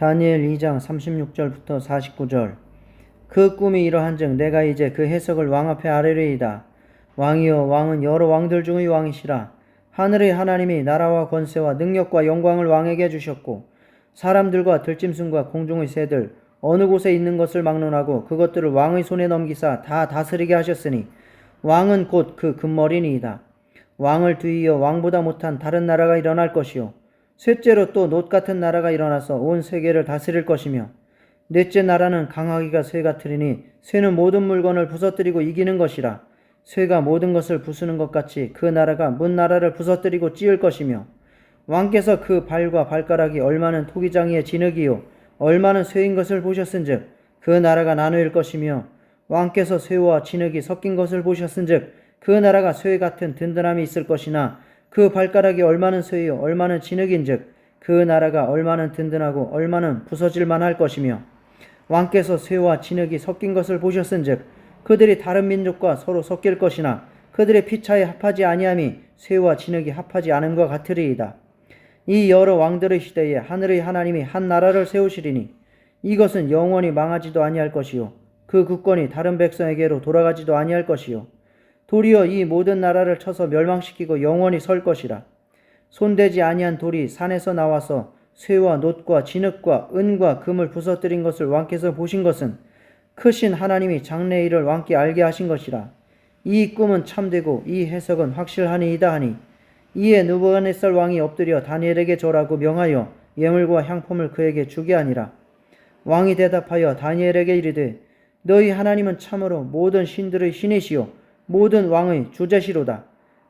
다니엘 2장 36절부터 49절 그 꿈이 이러한즉 내가 이제 그 해석을 왕 앞에 아뢰리이다. 왕이여 왕은 여러 왕들 중의 왕이시라. 하늘의 하나님이 나라와 권세와 능력과 영광을 왕에게 주셨고 사람들과 들짐승과 공중의 새들 어느 곳에 있는 것을 막론하고 그것들을 왕의 손에 넘기사 다 다스리게 하셨으니 왕은 곧 그 금머리니이다. 왕을 뒤이어 왕보다 못한 다른 나라가 일어날 것이요 셋째로 또 놋 같은 나라가 일어나서 온 세계를 다스릴 것이며 넷째 나라는 강하기가 쇠 같으리니 쇠는 모든 물건을 부서뜨리고 이기는 것이라 쇠가 모든 것을 부수는 것 같이 그 나라가 문 나라를 부서뜨리고 찌을 것이며 왕께서 그 발과 발가락이 얼마는 토기장이의 진흙이요 얼마는 쇠인 것을 보셨은즉 그 나라가 나누일 것이며 왕께서 쇠와 진흙이 섞인 것을 보셨은즉 그 나라가 쇠 같은 든든함이 있을 것이나 그 발가락이 얼마는 쇠요 얼마는 진흙인즉 그 나라가 얼마는 든든하고 얼마는 부서질 만 할 것이며 왕께서 쇠와 진흙이 섞인 것을 보셨은즉 그들이 다른 민족과 서로 섞일 것이나 그들의 피차에 합하지 아니함이 쇠와 진흙이 합하지 않음과 같으리이다. 이 여러 왕들의 시대에 하늘의 하나님이 한 나라를 세우시리니 이것은 영원히 망하지도 아니할 것이요 그 국권이 다른 백성에게로 돌아가지도 아니할 것이요 도리어 이 모든 나라를 쳐서 멸망시키고 영원히 설 것이라. 손대지 아니한 돌이 산에서 나와서 쇠와 놋과 진흙과 은과 금을 부서뜨린 것을 왕께서 보신 것은 크신 하나님이 장래 일을 왕께 알게 하신 것이라. 이 꿈은 참되고 이 해석은 확실하니이다 하니 이에 느부갓네살 왕이 엎드려 다니엘에게 절하고 명하여 예물과 향품을 그에게 주게 하니라. 왕이 대답하여 다니엘에게 이르되 너희 하나님은 참으로 모든 신들의 신이시요 모든 왕의 주제시로다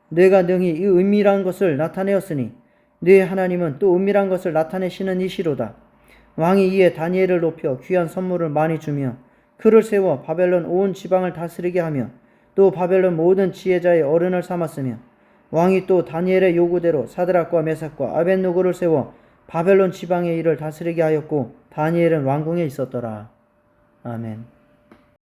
내가 능히 이 은밀한 것을 나타내었으니 네 하나님은 또 은밀한 것을 나타내시는 이시로다 왕이 이에 다니엘을 높여 귀한 선물을 많이 주며 그를 세워 바벨론 온 지방을 다스리게 하며 또 바벨론 모든 지혜자의 어른을 삼았으며 왕이 또 다니엘의 요구대로 사드락과 메삭과 아벤누고를 세워 바벨론 지방의 일을 다스리게 하였고 다니엘은 왕궁에 있었더라. 아멘.